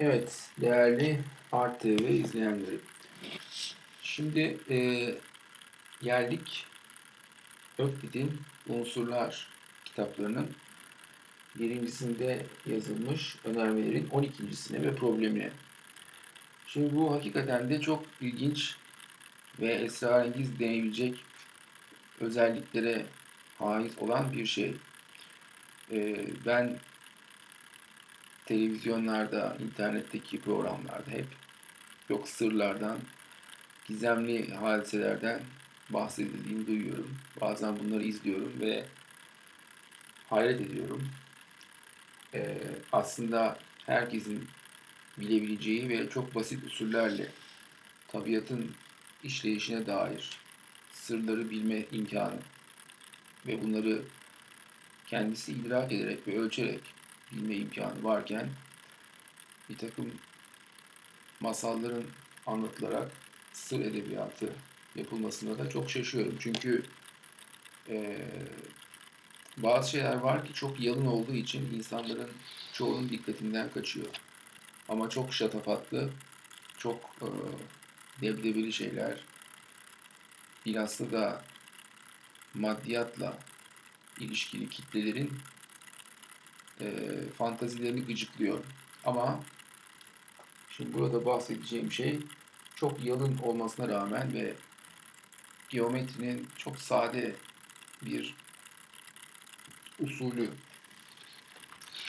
Evet, değerli Art TV izleyenleri. Şimdi e, geldik Öklid'in Unsurlar kitaplarının birincisinde yazılmış önermelerin 12.sine ve problemine. Şimdi bu hakikaten de çok ilginç ve esrarengiz denebilecek özelliklere haiz olan bir şey. E, ben televizyonlarda, internetteki programlarda hep yok sırlardan, gizemli hadiselerden bahsedildiğini duyuyorum. Bazen bunları izliyorum ve hayret ediyorum. Ee, aslında herkesin bilebileceği ve çok basit usullerle tabiatın işleyişine dair sırları bilme imkanı ve bunları kendisi idrak ederek ve ölçerek bilme imkanı varken bir takım masalların anlatılarak sır edebiyatı yapılmasına da çok şaşıyorum. Çünkü e, bazı şeyler var ki çok yalın olduğu için insanların çoğunun dikkatinden kaçıyor. Ama çok şatafatlı, çok e, debdebeli şeyler, bilhassa da maddiyatla ilişkili kitlelerin e, fantazilerini gıcıklıyor. Ama şimdi burada bahsedeceğim şey çok yalın olmasına rağmen ve geometrinin çok sade bir usulü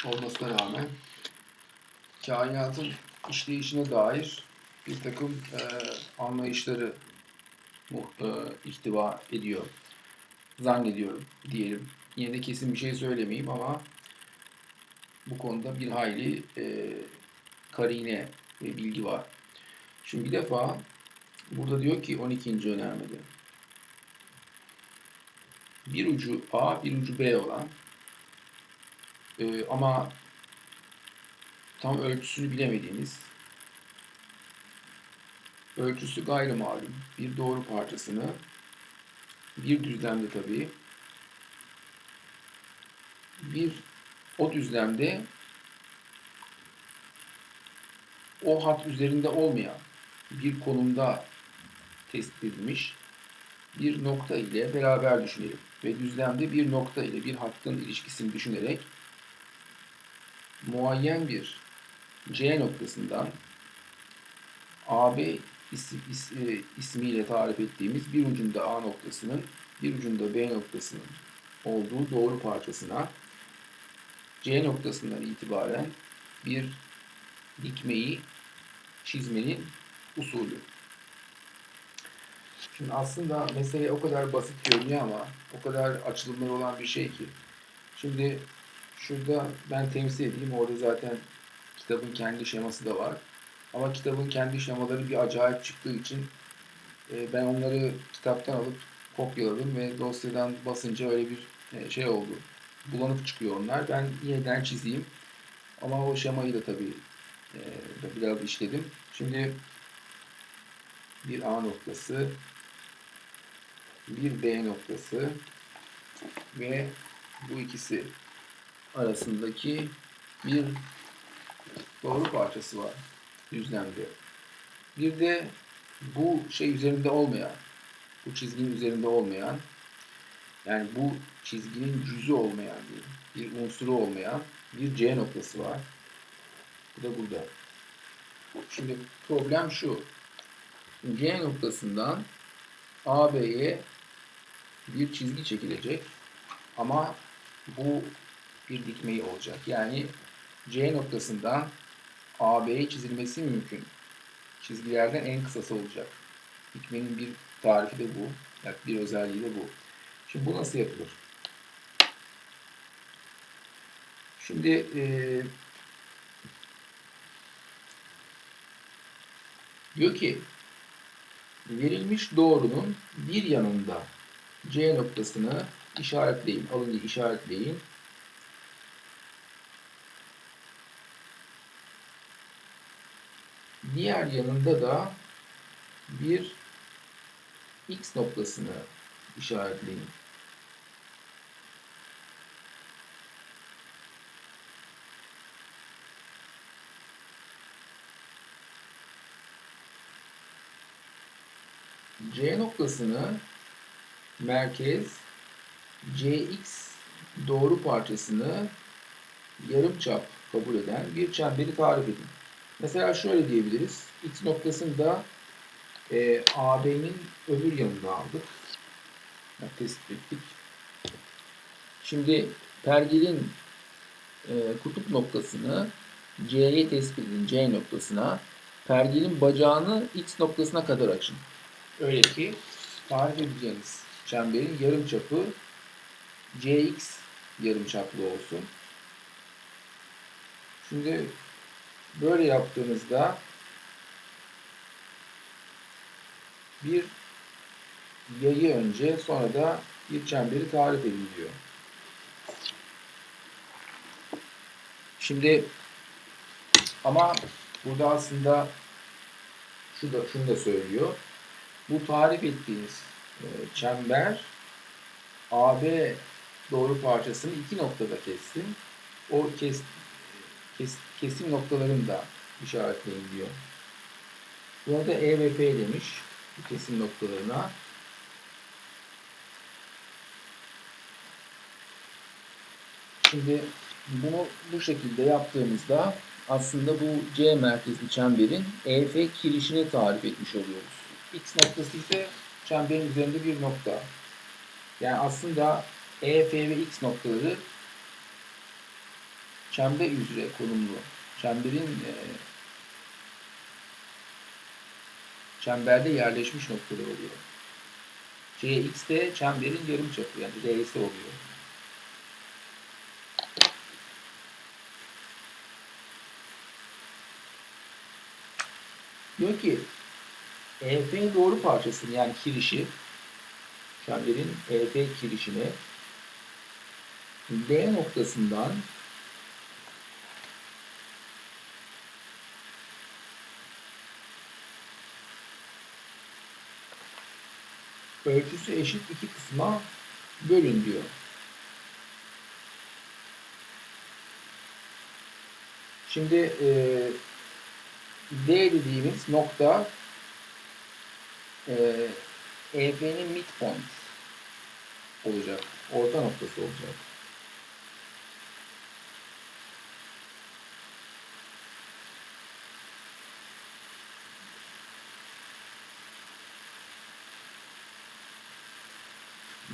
olmasına rağmen kainatın işleyişine dair bir takım e, anlayışları e, ihtiva ediyor. Zannediyorum diyelim. Yine de kesin bir şey söylemeyeyim ama bu konuda bir hayli e, karine ve bilgi var. Şimdi bir defa burada diyor ki 12. önermede bir ucu A, bir ucu B olan e, ama tam ölçüsünü bilemediğimiz ölçüsü gayrimalum bir doğru parçasını bir düzlemde tabii bir o düzlemde o hat üzerinde olmayan bir konumda tespit edilmiş bir nokta ile beraber düşünelim. Ve düzlemde bir nokta ile bir hattın ilişkisini düşünerek muayyen bir C noktasından AB isim, is, e, ismiyle tarif ettiğimiz bir ucunda A noktasının bir ucunda B noktasının olduğu doğru parçasına C noktasından itibaren bir dikmeyi çizmenin usulü. Şimdi aslında mesele o kadar basit görünüyor ama o kadar açılımları olan bir şey ki. Şimdi şurada ben temsil edeyim. Orada zaten kitabın kendi şeması da var. Ama kitabın kendi şemaları bir acayip çıktığı için e, ben onları kitaptan alıp kopyaladım ve dosyadan basınca öyle bir e, şey oldu bulanık çıkıyor onlar. Ben yeniden çizeyim. Ama o şemayı da tabii e, biraz işledim. Şimdi bir A noktası, bir B noktası ve bu ikisi arasındaki bir doğru parçası var düzlemde. Bir de bu şey üzerinde olmayan, bu çizginin üzerinde olmayan yani bu çizginin cüzü olmayan bir, bir unsuru olmayan bir C noktası var. Bu da burada. Şimdi problem şu. C noktasından AB'ye bir çizgi çekilecek ama bu bir dikmeyi olacak. Yani C noktasından AB'ye çizilmesi mümkün. Çizgilerden en kısası olacak. Dikmenin bir tarifi de bu. Yani bir özelliği de bu. Şimdi bu nasıl yapılır? Şimdi e, diyor ki verilmiş doğrunun bir yanında C noktasını işaretleyin. Alın işaretleyin. Diğer yanında da bir X noktasını işaretleyin. C noktasını merkez CX doğru parçasını yarımçap kabul eden bir çemberi tarif edin. Mesela şöyle diyebiliriz. X noktasını da e, AB'nin öbür yanına aldık. Yani tespit ettik. Şimdi pergelin e, kutup noktasını C'ye tespit edin. C noktasına. Pergelin bacağını X noktasına kadar açın. Öyle ki tarif edeceğiniz çemberin yarımçapı CX yarımçaplı olsun. Şimdi böyle yaptığınızda bir yayı önce sonra da bir çemberi tarif ediliyor. Şimdi ama burada aslında şu da şunu da söylüyor. Bu tarif ettiğiniz e, çember AB doğru parçasını iki noktada kessin. O kes, kes, kesim noktalarını da işaretleyin diyor. Burada E ve F demiş bu kesim noktalarına. Şimdi bunu bu şekilde yaptığımızda aslında bu C merkezli çemberin EF kirişini tarif etmiş oluyoruz. X noktası ise çemberin üzerinde bir nokta. Yani aslında EF ve X noktaları çember üzere konumlu. Çemberin e, çemberde yerleşmiş noktalar oluyor. CX de çemberin yarımçapı yani R'si oluyor. Diyor ki EF doğru parçasını yani kirişi çemberin EF kirişini D noktasından ölçüsü eşit iki kısma bölün diyor. Şimdi e, D dediğimiz nokta e, EF'nin midpoint olacak. Orta noktası olacak.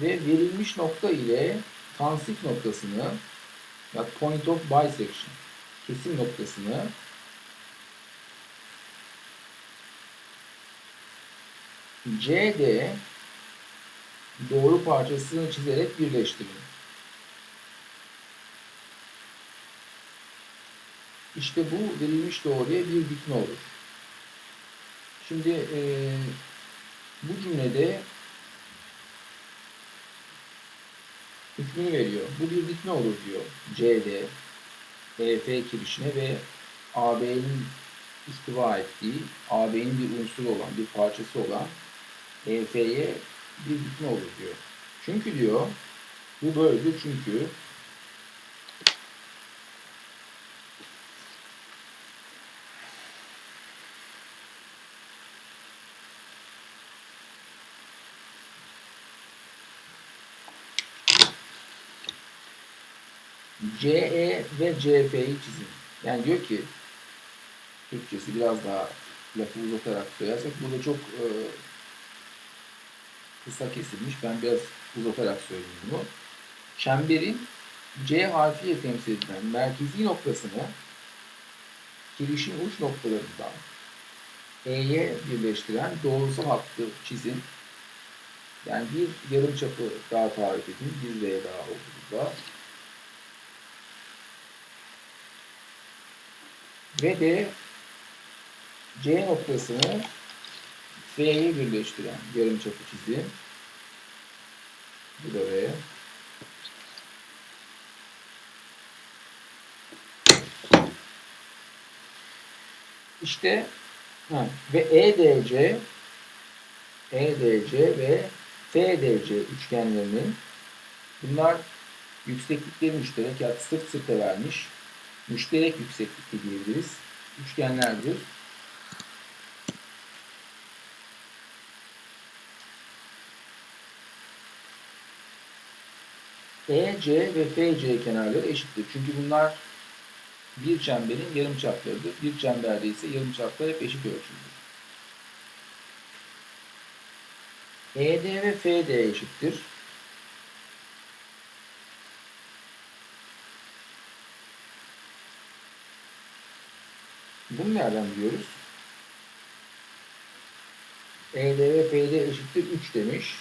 Ve verilmiş nokta ile tansif noktasını bak point of bisection kesim noktasını CD doğru parçasını çizerek birleştirin. İşte bu verilmiş doğruya bir dikme olur. Şimdi e, bu cümlede hükmünü veriyor. Bu bir dikme olur diyor. CD, EF kirişine ve AB'nin istiva ettiği, AB'nin bir unsuru olan, bir parçası olan EF'ye bir dikme olur diyor. Çünkü diyor, bu böyledir çünkü CE ve CF'yi çizin. Yani diyor ki Türkçesi biraz daha lafı uzatarak söylersek burada çok e, kısa kesilmiş. Ben biraz uzatarak söyleyeyim bunu. Çemberin C harfiyle temsil edilen merkezi noktasını kirişin uç noktalarından E'ye birleştiren doğrusal hattı çizin. Yani bir yarım çapı daha tarif edin. Bir R daha oldu burada. Ve de C noktasını F'ye birleştiren yarımçapı çizeyim. Bu da V. İşte ha, ve EDC EDC ve FDC üçgenlerinin bunlar yükseklikleri müşterek yani sırt sırta vermiş müşterek yükseklikte diyebiliriz. Üçgenlerdir. EC ve FC kenarları eşittir. Çünkü bunlar bir çemberin yarım çaplarıdır. Bir çemberde ise yarım çaplar hep eşit ölçüdür. ED ve FD eşittir. Bunu nereden biliyoruz? ED ve FD eşittir 3 demiş.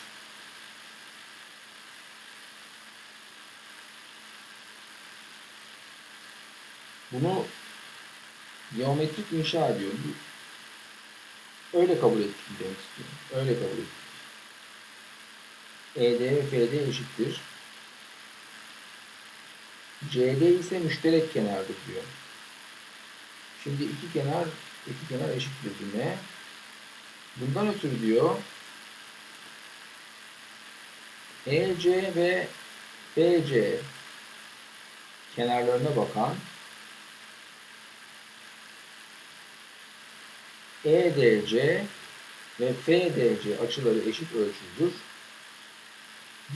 Bunu geometrik inşa ediyor. Öyle kabul ettik demek. Öyle kabul ettik. ED ve FD eşittir. CD ise müşterek kenardır diyor. Şimdi iki kenar iki kenar eşit birbirine. Bundan ötürü diyor EC ve BC kenarlarına bakan EDC ve FDC açıları eşit ölçüdür.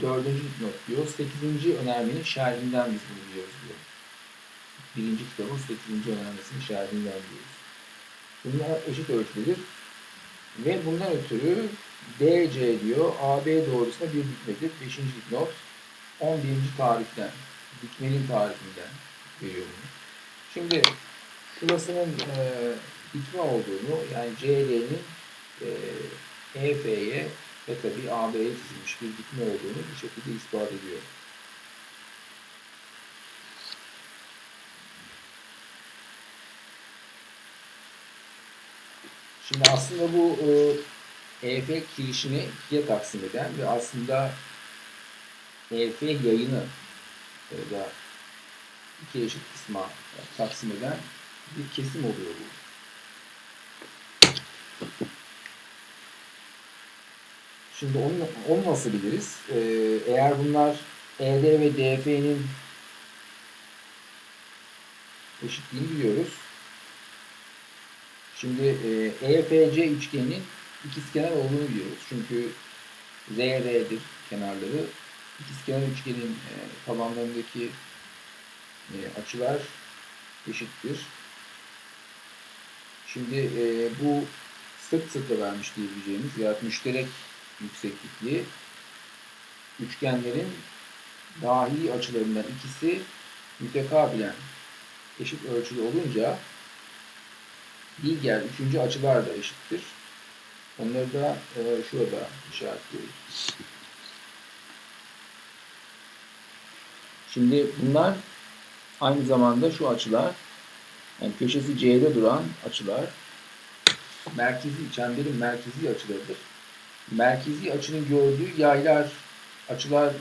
Dördüncü not diyor. Sekizinci önermenin şerhinden biz bunu biliyoruz diyor. Birinci kitabın sekizinci önermesinin şerhinden biliyoruz. Bunlar eşit ölçüdür. Ve bundan ötürü DC diyor AB doğrusuna bir dikmedir. Beşinci not 11. tariften, dikmenin tarifinden veriyor bunu. Şimdi şurasının e, dikme olduğunu yani CD'nin e, EF'ye ve tabi AB'ye çizilmiş bir dikme olduğunu bir şekilde ispat ediyor. Şimdi aslında bu e, EF kirişini ikiye taksim eden ve aslında EF yayını ya da iki eşit kısma taksim eden bir kesim oluyor bu. Şimdi onu, onu nasıl biliriz? Ee, eğer bunlar ED ve DF'nin eşitliğini biliyoruz. Şimdi e, EFC üçgeninin ikizkenar olduğunu biliyoruz. Çünkü RR'dir kenarları. İkizkenar üçgenin e, tabanlarındaki e, açılar eşittir. Şimdi e, bu sırt sırta vermiş diyebileceğimiz veya müşterek yükseklikli üçgenlerin dahi açılarından ikisi mütekabilen eşit ölçülü olunca diğer üçüncü açılar da eşittir. Onları da e, şurada işaretliyoruz. Şimdi bunlar aynı zamanda şu açılar yani köşesi C'de duran açılar merkezi, çemberin merkezi açılarıdır. Merkezi açının gördüğü yaylar, açılar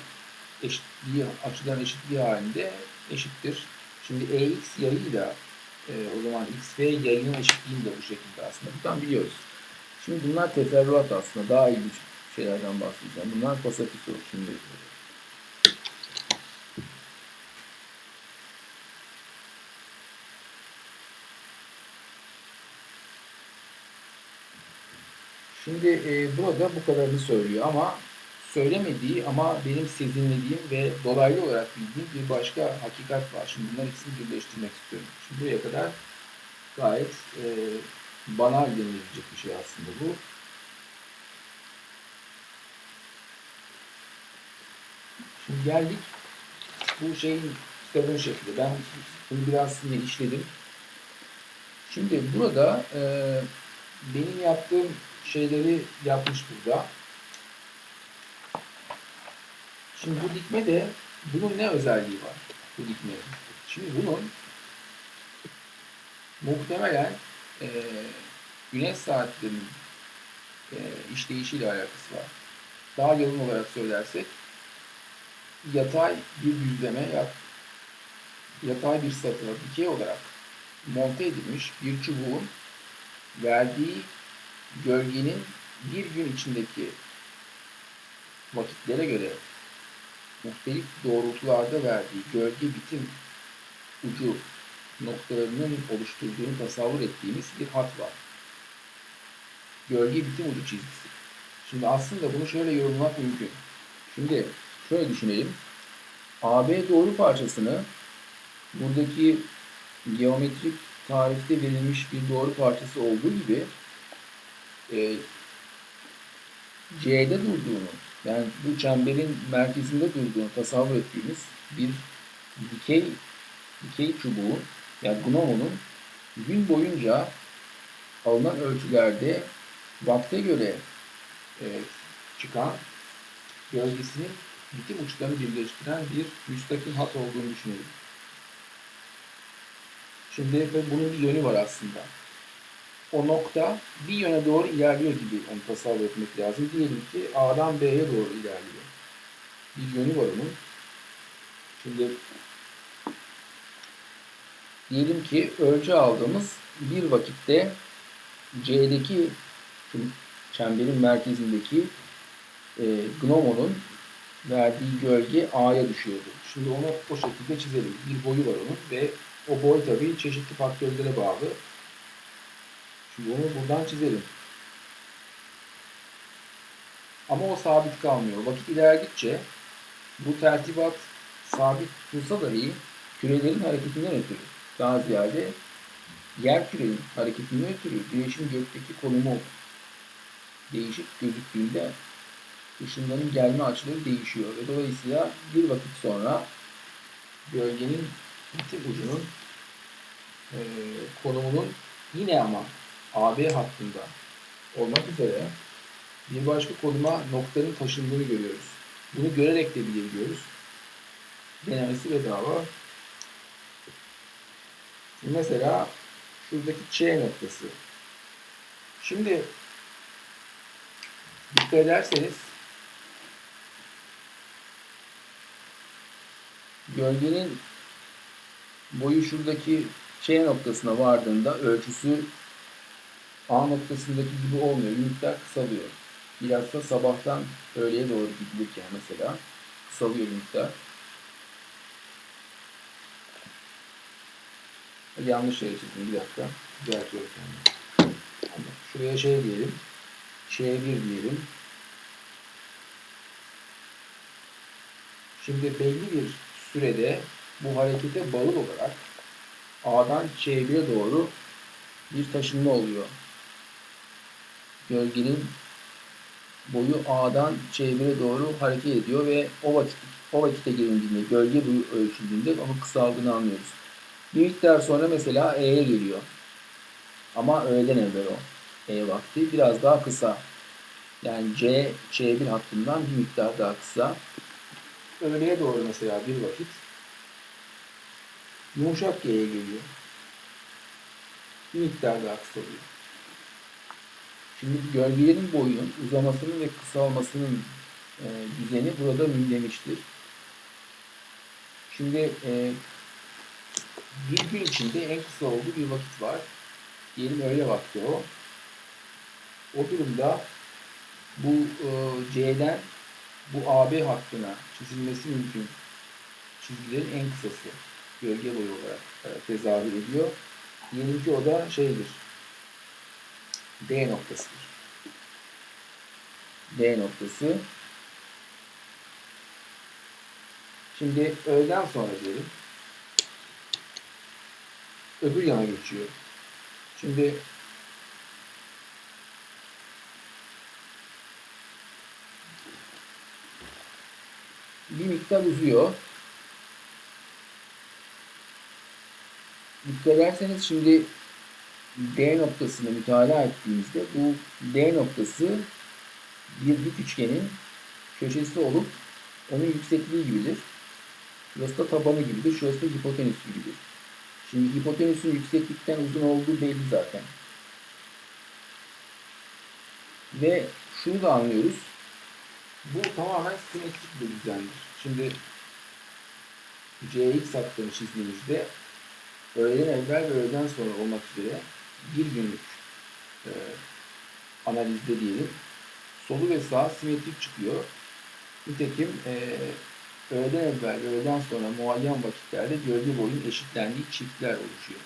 eşitliği, açıdan eşitliği halinde eşittir. Şimdi EX yayıyla e, o zaman XV yayının eşitliğini de bu şekilde aslında. Buradan biliyoruz. Şimdi bunlar teferruat aslında. Daha ilginç şeylerden bahsedeceğim. Bunlar soru. Şimdi Şimdi e, burada bu kadarını söylüyor ama söylemediği ama benim sezinlediğim ve dolaylı olarak bildiğim bir başka hakikat var. Şimdi bunların ikisini birleştirmek istiyorum. Şimdi buraya kadar gayet e, banal denilebilecek bir şey aslında bu. Şimdi geldik bu şeyin kitabın şekli. Ben bunu biraz yine işledim. Şimdi burada e, benim yaptığım şeyleri yapmış burada. Şimdi bu dikme de bunun ne özelliği var? Bu dikmenin. Şimdi bunun muhtemelen e, güneş saatlerinin e, işleyişiyle alakası var. Daha yalın olarak söylersek yatay bir düzleme yap, yatay bir satıra dikey olarak monte edilmiş bir çubuğun verdiği gölgenin bir gün içindeki vakitlere göre muhtelif doğrultularda verdiği gölge bitim ucu noktalarının oluşturduğunu tasavvur ettiğimiz bir hat var. Gölge bitim ucu çizgisi. Şimdi aslında bunu şöyle yorumlamak mümkün. Şimdi şöyle düşünelim. AB doğru parçasını buradaki geometrik tarifte verilmiş bir doğru parçası olduğu gibi e, C'de durduğunu, yani bu çemberin merkezinde durduğunu tasavvur ettiğimiz bir dikey dikey çubuğun yani gnomonun gün boyunca alınan ölçülerde vakte göre e, çıkan gölgesinin bütün uçlarını birleştiren bir müstakil hat olduğunu düşünelim. Şimdi ve bunun bir yönü var aslında. O nokta bir yöne doğru ilerliyor gibi onu tasavvur etmek lazım. Diyelim ki A'dan B'ye doğru ilerliyor. Bir yönü var onun. Şimdi diyelim ki ölçü aldığımız bir vakitte C'deki çemberin merkezindeki e, gnomonun verdiği gölge A'ya düşüyordu. Şimdi onu o şekilde çizelim. Bir boyu var onun ve o boy tabii çeşitli faktörlere bağlı. Onu buradan çizelim. Ama o sabit kalmıyor. Vakit ilerledikçe bu tertibat sabit tutulsa dahi kürelerin hareketinden ötürü daha ziyade yer kürenin hareketinden ötürü güneşin gökteki konumu değişik gözüktüğünde ışınların gelme açıları değişiyor. Ve dolayısıyla bir vakit sonra gölgenin bitim ucunun e, konumunun yine ama AB hattında olmak üzere bir başka konuma noktanın taşındığını görüyoruz. Bunu görerek de bilebiliyoruz. Denemesi bedava. Mesela şuradaki Ç noktası. Şimdi dikkat ederseniz gölgenin boyu şuradaki Ç noktasına vardığında ölçüsü A noktasındaki gibi olmuyor. Miktar kısalıyor. Biraz da sabahtan öğleye doğru gidilirken mesela kısalıyor miktar. Yanlış yere çizdim. Bir dakika. Düzeltiyorum kendimi. Şuraya şey diyelim. Şeye bir diyelim. Şimdi belli bir sürede bu harekete bağlı olarak A'dan Ç1'e doğru bir taşınma oluyor. Gölgenin boyu A'dan Ç1'e doğru hareket ediyor ve o vakit o vakitte gelindiğinde, gölge boyu ölçüldüğünde onun kısaldığını anlıyoruz. Bir miktar sonra mesela E'ye geliyor. Ama öğleden evvel o. E vakti biraz daha kısa. Yani C, C1 hattından bir miktar daha kısa. Öğleye doğru mesela bir vakit yumuşak G'ye geliyor. Bir miktar daha kısalıyor. Şimdi gölgelerin boyunun uzamasının ve kısalmasının e, düzeni burada münlemiştir. Şimdi e, bir gün içinde en kısa olduğu bir vakit var. Diyelim öğle vakti o. O durumda bu e, C'den bu AB hattına çizilmesi mümkün çizgilerin en kısası gölge boyu olarak e, tezahür ediyor. Diyelim ki o da şeydir. D noktasıdır. D noktası. Şimdi öğleden sonra diyelim. Öbür yana geçiyor. Şimdi bir miktar uzuyor. Dikkat ederseniz şimdi D noktasını mütalaa ettiğimizde bu D noktası bir dik üçgenin köşesi olup onun yüksekliği gibidir. Şurası da tabanı gibidir. Şurası da hipotenüsü gibidir. Şimdi hipotenüsün yükseklikten uzun olduğu belli zaten. Ve şunu da anlıyoruz. Bu tamamen simetrik bir düzendir. Şimdi CX hattını çizdiğimizde öğleden evvel ve öğleden sonra olmak üzere bir günlük e, analizde diyelim solu ve sağ simetrik çıkıyor. Nitekim e, öğleden evvel ve öğleden sonra muayyen vakitlerde gölge boyun eşitlendiği çiftler oluşuyor.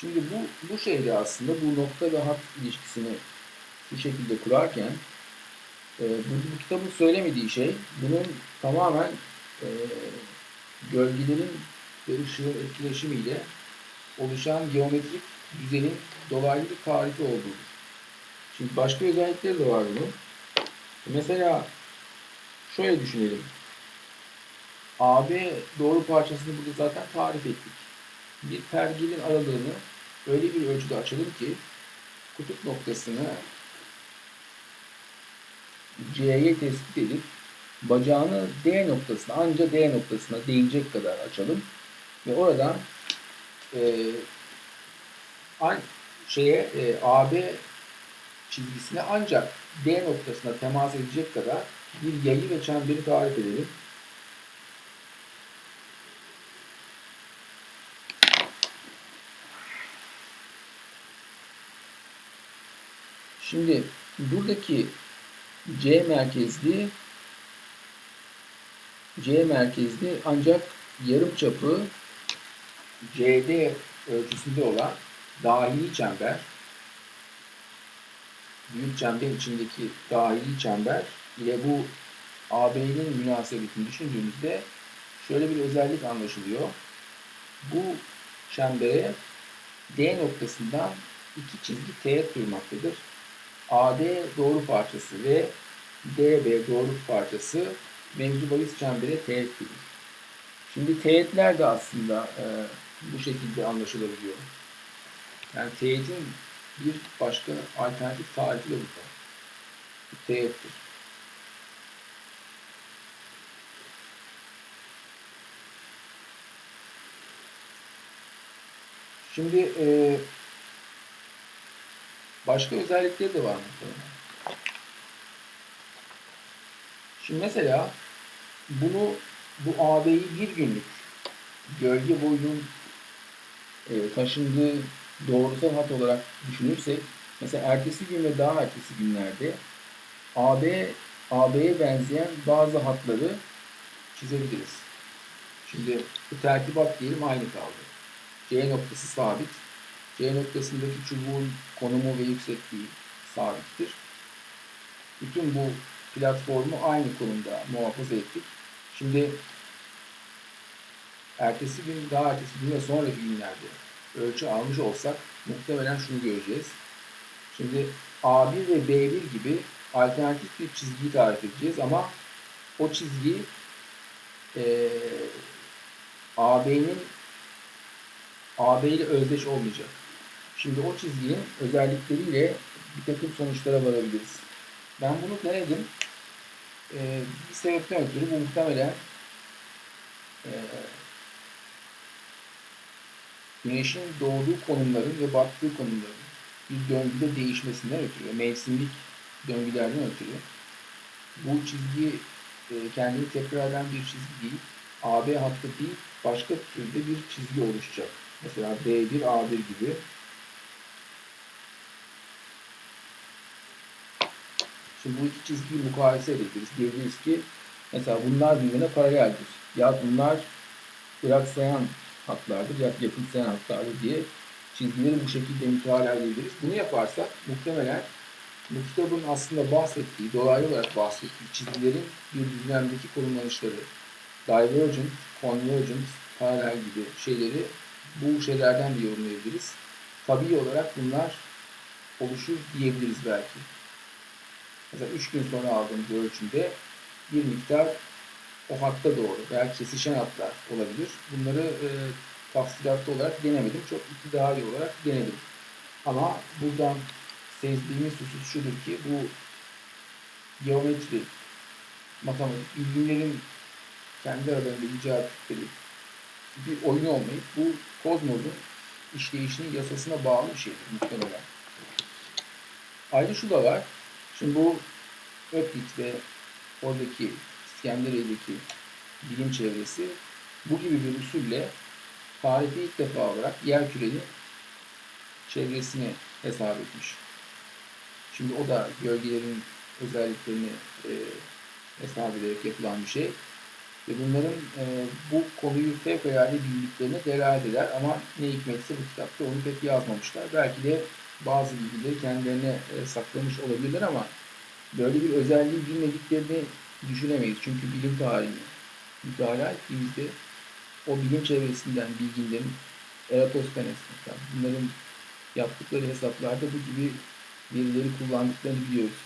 Şimdi bu, bu şeyde aslında bu nokta ve hat ilişkisini bu şekilde kurarken e, bu, bu kitabın söylemediği şey bunun tamamen e, gölgelerin ve ışığın etkileşimiyle oluşan geometrik düzenin dolaylı bir tarifi olduğudur. Şimdi başka özellikleri de var bunun. Mesela şöyle düşünelim. AB doğru parçasını burada zaten tarif ettik. Bir pergelin aralığını öyle bir ölçüde açalım ki kutup noktasını C'ye tespit edip bacağını D noktasına anca D noktasına değecek kadar açalım ve oradan e, şeye e, AB çizgisine ancak D noktasına temas edecek kadar bir yayı ve çemberi tarif edelim. Şimdi buradaki C merkezli C merkezli ancak yarım çapı CD ölçüsünde olan dahili çember büyük çember içindeki dahili çember ile bu AB'nin münasebetini düşündüğümüzde şöyle bir özellik anlaşılıyor. Bu çembere D noktasından iki çizgi teğet durmaktadır. AD doğru parçası ve DB doğru parçası mevzu bahis çembere teğet durur. Şimdi teğetler de aslında e, bu şekilde anlaşılabiliyor. Yani teğetin bir başka alternatif tarifi de burada. Teğettir. Şimdi e, başka özellikleri de var muhtemelen. Şimdi mesela bunu bu AB'yi bir günlük gölge boyunun e, taşındığı doğrusal hat olarak düşünürsek mesela ertesi gün ve daha ertesi günlerde AB AB'ye benzeyen bazı hatları çizebiliriz. Şimdi bu tertibat diyelim aynı kaldı. C noktası sabit. C noktasındaki çubuğun konumu ve yüksekliği sabittir. Bütün bu platformu aynı konumda muhafaza ettik. Şimdi ertesi gün, daha ertesi gün ve sonraki günlerde ölçü almış olsak muhtemelen şunu göreceğiz. Şimdi A1 ve B1 gibi alternatif bir çizgiyi tarif edeceğiz ama o çizgi e, AB'nin AB ile özdeş olmayacak. Şimdi o çizginin özellikleriyle bir takım sonuçlara varabiliriz. Ben bunu denedim. Ee, bir sebepten ötürü bu muhtemelen e, güneşin doğduğu konumların ve battığı konumların bir döngüde değişmesinden ötürü, mevsimlik döngülerden ötürü bu çizgi e, kendini tekrar eden bir çizgi değil, AB hattı değil, başka türde bir çizgi oluşacak. Mesela B1, A1 gibi. Şimdi bu iki çizgiyi mukayese edebiliriz. Diyebiliriz ki mesela bunlar birbirine paraleldir. Ya bunlar duraksayan hatlardır ya yakınsayan hatlardır diye çizgileri bu şekilde mütalaa edebiliriz. Bunu yaparsak muhtemelen bu kitabın aslında bahsettiği, dolaylı olarak bahsettiği çizgilerin bir düzlemdeki konumlanışları, divergent, convergent, paralel gibi şeyleri bu şeylerden de yorumlayabiliriz. Tabii olarak bunlar oluşur diyebiliriz belki. Mesela 3 gün sonra aldığımız ölçümde bir miktar o hatta doğru veya kesişen hatlar olabilir. Bunları e, tafsilatlı olarak denemedim. Çok iddialı olarak denedim. Ama buradan sezdiğimiz husus şudur ki bu geometri, matematik bilgilerin kendi aralarında icat ettikleri bir oyun olmayıp bu kozmosun işleyişinin yasasına bağlı bir şeydir muhtemelen. Ayrıca şu da var. Şimdi bu Öklit ve oradaki İskenderiye'deki bilim çevresi bu gibi bir usulle tarihte ilk defa olarak yer kürenin çevresini hesap etmiş. Şimdi o da gölgelerin özelliklerini e, hesap ederek yapılan bir şey. Ve bunların e, bu konuyu fevkalade bildiklerine delalet eder ama ne hikmetse bu kitapta onu pek yazmamışlar. Belki de bazı bilgileri kendilerine e, saklamış olabilirler ama böyle bir özelliği bilmediklerini düşünemeyiz. Çünkü bilim tarihini mütalaa ettiğimizde o bilim çevresinden bilginlerin Eratosthenes mesela bunların yaptıkları hesaplarda bu gibi verileri kullandıklarını biliyoruz.